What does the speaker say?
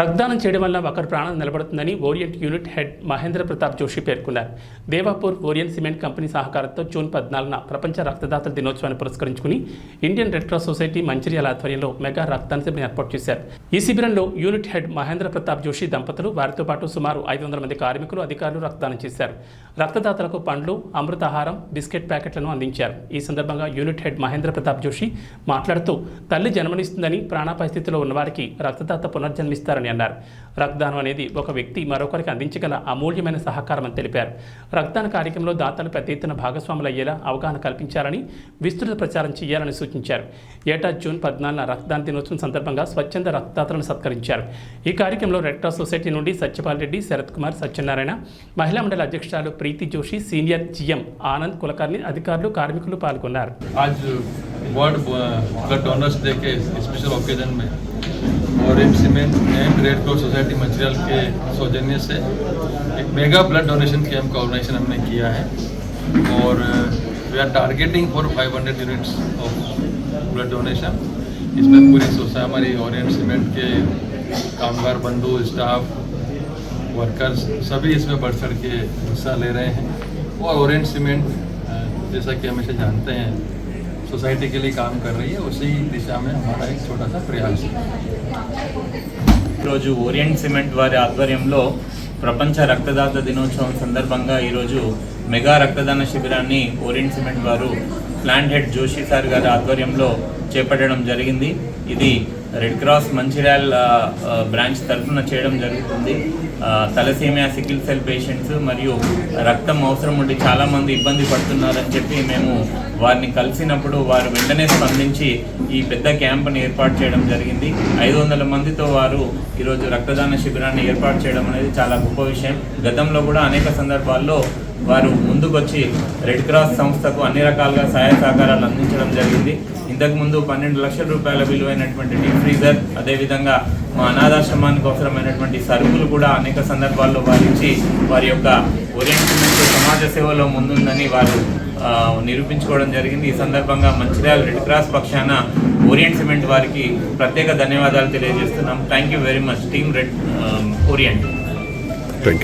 రక్తదానం చేయడం వల్ల ఒకరి ప్రాణం నిలబడుతుందని orient unit head Mahendra Pratap Joshi పేర్కొన్నారు. దేవాపూర్ ఓరియంట్ సిమెంట్ కంపెనీ సహకారంతో జూన్ పద్నాలుగున ప్రపంచ రక్తదాతల దినోత్సవాన్ని పురస్కరించుకుని Indian red cross society Mancherial ఆధ్వర్యంలో మెగా రక్తదాన శిబిరం ఏర్పాటు చేశారు. ఈ శిబిరంలో యూనిట్ హెడ్ మహేంద్ర ప్రతాప్ జోషి దంపతులు వారితో పాటు సుమారు ఐదు వందల మంది కార్మికులు అధికారులు రక్తదానం చేశారు. రక్తదాతలకు పండ్లు అమృతాహారం బిస్కెట్ ప్యాకెట్లను అందించారు. ఈ సందర్భంగా యూనిట్ హెడ్ మహేంద్ర ప్రతాప్ జోషి మాట్లాడుతూ తల్లి జన్మనిస్తుందని ప్రాణాపరిస్థితిలో ఉన్నవారికి రక్తదాత పునర్జన్మిస్తారని అన్నారు రక్తదానం అనేది ఒక వ్యక్తి మరొకరికి అందించగల అమూల్యమైన సహకారం అని తెలిపారు రక్తదాన కార్యక్రమంలో దాతలు పెద్ద ఎత్తున భాగస్వాములు అయ్యేలా అవగాహన కల్పించాలని విస్తృత ప్రచారం చేయాలని సూచించారు ఏటా జూన్ పద్నాలుగున రక్తదాన దినోత్సవం సందర్భంగా స్వచ్ఛంద రక్తదాతలను సత్కరించారు ఈ కార్యక్రమంలో రెడ్ క్రాస్ సొసైటీ నుండి సత్యపాల్ రెడ్డి శరత్ కుమార్ సత్యనారాయణ మహిళా మండలి అధ్యక్షురాలు ప్రీతి జోషి సీనియర్ జిఎం ఆనంద్ కులకర్ణి అధికారులు కార్మికులు పాల్గొన్నారు आज वर्ल्ड ब्लड डोनर्स डे के स्पेशल ओकेजन में Orange cement and red cross society Mancherial के सौजन्य से एक मेगा ब्लड डोनेशन कैंप का ऑर्गेनाइजेशन हमने किया है। और we are targeting for 500 units of blood donation इसमें पूरी सोसाइटी हमारी ऑरेंज सीमेंट के कामगार, बंधु स्टाफ वर्कर्स सभी इसमें बढ़ चढ़ के हिस्सा ले रहे हैं। और ऑरेंज सीमेंट जैसा कि हमेशा जानते हैं सोसाइटी के लिए काम कर रही है उसी दिशा में हमारा एक छोटा सा प्रयास है ఈరోజు ఓరియంట్ సిమెంట్ వారి ఆధ్వర్యంలో ప్రపంచ రక్తదాత దినోత్సవం సందర్భంగా ఈరోజు మెగా రక్తదాన శిబిరాన్ని ఓరియంట్ సిమెంట్ వారు ప్లాంట్ హెడ్ జోషి సార్ గారి ఆధ్వర్యంలో చేపట్టడం జరిగింది ఇది రెడ్ క్రాస్ మంచిర్యాల్ బ్రాంచ్ తరఫున చేయడం జరుగుతుంది. తలసీమియా సికిల్ సెల్ పేషెంట్స్ మరియు రక్తం అవసరం ఉండి చాలామంది ఇబ్బంది పడుతున్నారని చెప్పి మేము వారిని కలిసినప్పుడు వారు వెంటనే స్పందించి ఈ పెద్ద క్యాంప్ని ఏర్పాటు చేయడం జరిగింది. ఐదు వందల మందితో వారు ఈరోజు రక్తదాన శిబిరాన్ని ఏర్పాటు చేయడం అనేది చాలా గొప్ప విషయం. గతంలో కూడా అనేక సందర్భాల్లో వారు ముందుకొచ్చి రెడ్ క్రాస్ సంస్థకు అన్ని రకాలుగా సహాయ సహకారాలు అందించడం జరిగింది. ఇంతకుముందు పన్నెండు లక్షల రూపాయల విలువైనటువంటి డీప్ ఫ్రీజర్ అదేవిధంగా మా అనాథాశ్రమానికి అవసరమైనటువంటి సరుకులు కూడా అనేక సందర్భాల్లో వారిచ్చి వారి యొక్క ఓరియంటేషన్ సమాజ సేవలో ముందుందని వారు నిరూపించుకోవడం జరిగింది. ఈ సందర్భంగా మంచిర్యాల రెడ్ క్రాస్ పక్షాన ఓరియంట్ సిమెంట్ వారికి ప్రత్యేక ధన్యవాదాలు తెలియజేస్తున్నాం. Thank you very much team red Orient